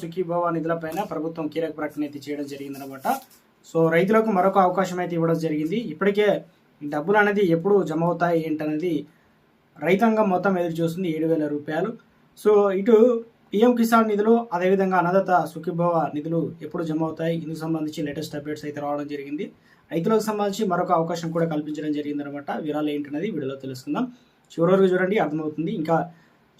సుఖీభవ నిధులపైన ప్రభుత్వం కీలక ప్రకటన అయితే చేయడం జరిగిందనమాట సో రైతులకు మరొక అవకాశం అయితే ఇవ్వడం జరిగింది. ఇప్పటికే డబ్బులు అనేది ఎప్పుడు జమ అవుతాయి ఏంటనేది రైతాంగం మొత్తం ఎదురు చూస్తుంది ఏడు వేల రూపాయలు. సో ఇటు పిఎం కిసాన్ నిధులు అదేవిధంగా అన్నదాత సుఖీభవ నిధులు ఎప్పుడు జమ అవుతాయి? ఇందుకు సంబంధించి లేటెస్ట్ అప్డేట్స్ అయితే రావడం జరిగింది. రైతులకు సంబంధించి మరొక అవకాశం కూడా కల్పించడం జరిగిందనమాట వివరాలు ఏంటనేది వీడియోలో తెలుసుకుందాం. చివరి వరకు చూడండి అర్థమవుతుంది. ఇంకా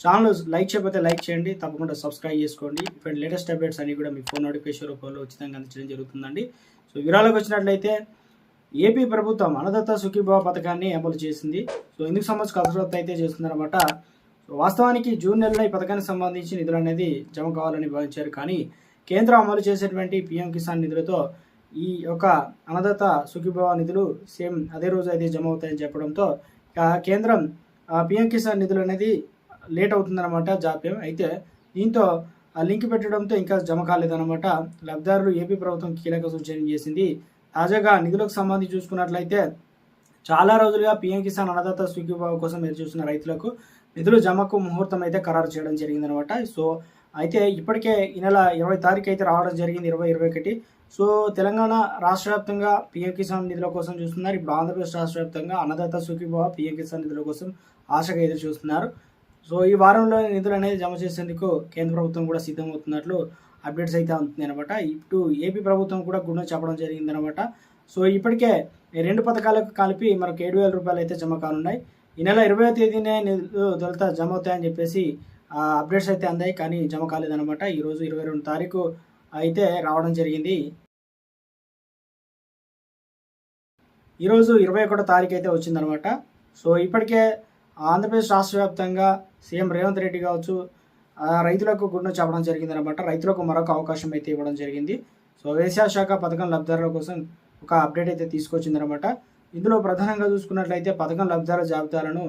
ఛానల్ లైక్ చేయకపోతే లైక్ చేయండి తప్పకుండా సబ్స్క్రైబ్ చేసుకోండి. ఇప్పుడు లేటెస్ట్ అప్డేట్స్ అన్ని కూడా మీ ఫోన్ నోటిఫికేషన్ రూపంలో ఉచితంగా అందించడం జరుగుతుందండి. సో వివరాలకు వచ్చినట్లయితే ఏపీ ప్రభుత్వం అన్నదత్త సుఖీభావ పథకాన్ని అమలు చేసింది. సో ఇందుకు సంబంధించి కసరత్తు అయితే చేస్తుందన్నమాట. వాస్తవానికి జూన్ నెలలో ఈ పథకానికి సంబంధించి నిధులు అనేది జమ కావాలని భావించారు. కానీ కేంద్రం అమలు చేసేటువంటి పీఎం కిసాన్ నిధులతో ఈ యొక్క అన్నదాత సుఖీభావ నిధులు సేమ్ అదే రోజు అయితే జమ అవుతాయని చెప్పడంతో కేంద్రం పిఎం కిసాన్ నిధులు అనేది లేట్ అవుతుందన్నమాట జాప్యం. అయితే దీంతో ఆ లింక్ పెట్టడంతో ఇంకా జమ కాలేదన్నమాట. లబ్ధిదారులు ఏపీ ప్రభుత్వం కీలక సూచన చేసింది. తాజాగా నిధులకు సంబంధించి చూసుకున్నట్లయితే చాలా రోజులుగా పీఎం కిసాన్ అన్నదాత స్వీకృబాబు కోసం ఎదురు చూస్తున్న రైతులకు నిధులు జమకు ముహూర్తం అయితే ఖరారు చేయడం జరిగిందనమాట సో అయితే ఇప్పటికే ఈ నెల ఇరవై తారీఖు అయితే రావడం జరిగింది ఇరవై ఇరవై ఒకటి. సో తెలంగాణ రాష్ట్ర వ్యాప్తంగా పీఎం కిసాన్ నిధుల కోసం చూస్తున్నారు. ఇప్పుడు ఆంధ్రప్రదేశ్ రాష్ట్ర వ్యాప్తంగా అన్నదాత సుఖీభావ పీఎం కిసాన్ నిధుల కోసం ఆశగా ఎదురు చూస్తున్నారు. సో ఈ వారంలో నిధులు అనేది జమ చేసేందుకు కేంద్ర ప్రభుత్వం కూడా సిద్ధమవుతున్నట్లు అప్డేట్స్ అయితే ఉంటుంది అనమాట ఇటు ఏపీ ప్రభుత్వం కూడా గుండె చెప్పడం జరిగిందనమాట సో ఇప్పటికే ఈ రెండు పథకాలకు కలిపి మనకు ఏడు వేల రూపాయలు అయితే జమ కానున్నాయి. ఈ నెల ఇరవై తేదీనే నిధులు తొలుత జమ అవుతాయని చెప్పేసి అప్డేట్స్ అయితే అందాయి కానీ జమ కాలేదనమాట ఈరోజు ఇరవై రెండు తారీఖు అయితే రావడం జరిగింది. ఈరోజు ఇరవై ఒకటో తారీఖు అయితే వచ్చిందనమాట సో ఇప్పటికే ఆంధ్రప్రదేశ్ రాష్ట్ర వ్యాప్తంగా సీఎం రేవంత్ రెడ్డి కావచ్చు రైతులకు గుండె చెప్పడం జరిగిందనమాట రైతులకు మరొక అవకాశం అయితే ఇవ్వడం జరిగింది. సో వ్యవసాయ శాఖ పథకం లబ్ధిదారుల కోసం ఒక అప్డేట్ అయితే తీసుకొచ్చిందనమాట ఇందులో ప్రధానంగా చూసుకున్నట్లయితే పథకం లబ్ధిదారుల జాబితాలను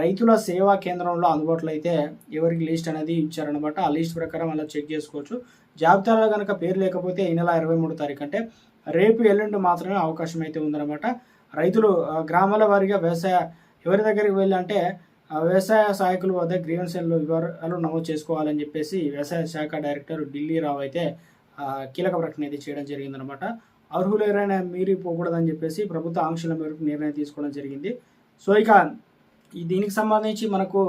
రైతుల సేవా కేంద్రంలో అందుబాటులో అయితే ఎవరికి లిస్ట్ అనేది ఇచ్చారనమాట ఆ లిస్ట్ ప్రకారం అలా చెక్ చేసుకోవచ్చు. జాబితాలో కనుక పేరు లేకపోతే ఈ నెల ఇరవై మూడు తారీఖు అంటే రేపు ఎల్లుండి మాత్రమే అవకాశం అయితే ఉందన్నమాట. రైతులు గ్రామాల వారీగా వ్యవసాయ ఎవరి దగ్గరికి వెళ్ళాలంటే వ్యవసాయ సహాయకుల వద్ద గ్రీవెన్సీలు వివరాలు నమోదు చేసుకోవాలని చెప్పేసి వ్యవసాయ శాఖ డైరెక్టర్ ఢిల్లీ రావు అయితే కీలక ప్రకటన అయితే చేయడం జరిగిందనమాట అర్హులు ఎవరైనా మీరిపోకూడదని చెప్పేసి ప్రభుత్వ ఆంక్షల మేరకు నిర్ణయం తీసుకోవడం జరిగింది. సో ఇక దీనికి సంబంధించి మనకు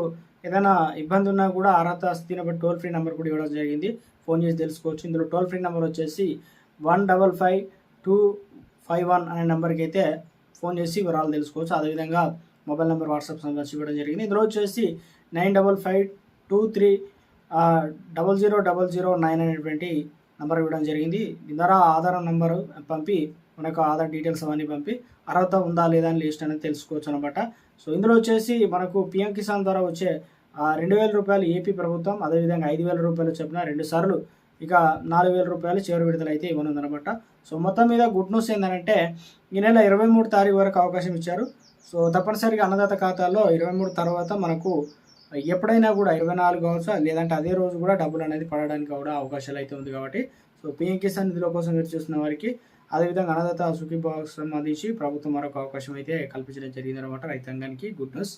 ఏదైనా ఇబ్బంది ఉన్నా కూడా అర్హత స్థితిని బట్టి టోల్ ఫ్రీ నెంబర్ కూడా ఇవ్వడం జరిగింది. ఫోన్ చేసి తెలుసుకోవచ్చు. ఇందులో టోల్ ఫ్రీ నెంబర్ వచ్చేసి one double five two five one అనే నెంబర్కి అయితే ఫోన్ చేసి వివరాలు తెలుసుకోవచ్చు. అదేవిధంగా మొబైల్ నెంబర్ వాట్సాప్ సంబంధించి ఇవ్వడం జరిగింది. ఇందులో వచ్చేసి nine double five two three double zero double zero nine అనేటువంటి నెంబర్ ఇవ్వడం జరిగింది. దీని ద్వారా ఆధార్ నెంబరు పంపి మనకు ఆధార్ డీటెయిల్స్ అవన్నీ పంపి అర్హత ఉందా లేదా అని లిస్ట్ అనేది తెలుసుకోవచ్చు అనమాట సో ఇందులో వచ్చేసి మనకు పిఎం కిసాన్ ద్వారా వచ్చే రెండు వేల రూపాయలు ఏపీ ప్రభుత్వం అదేవిధంగా ఐదు వేల రూపాయలు చెప్పిన రెండు సార్లు ఇక నాలుగు వేల రూపాయలు చివరి విడుదల అయితే ఇవ్వనుందనమాట సో మొత్తం మీద గుడ్ న్యూస్ ఏంటంటే ఈ నెల ఇరవై మూడు తారీఖు వరకు అవకాశం ఇచ్చారు. సో తప్పనిసరిగా అన్నదాత ఖాతాల్లో ఇరవై మూడు తర్వాత మనకు ఎప్పుడైనా కూడా ఇరవై నాలుగు అవర్స్ లేదంటే అదే రోజు కూడా డబ్బులు అనేది పడడానికి కూడా అవకాశాలు అయితే ఉంది కాబట్టి. సో పిఎం కిసాన్ నిధుల కోసం ఎదురు చూసిన వారికి అదేవిధంగా అన్నదాత సుఖీ బాక్స్ సంబంధించి ప్రభుత్వం మరొక అవకాశం అయితే కల్పించడం జరిగిందనమాట రైతాంగానికి గుడ్ న్యూస్.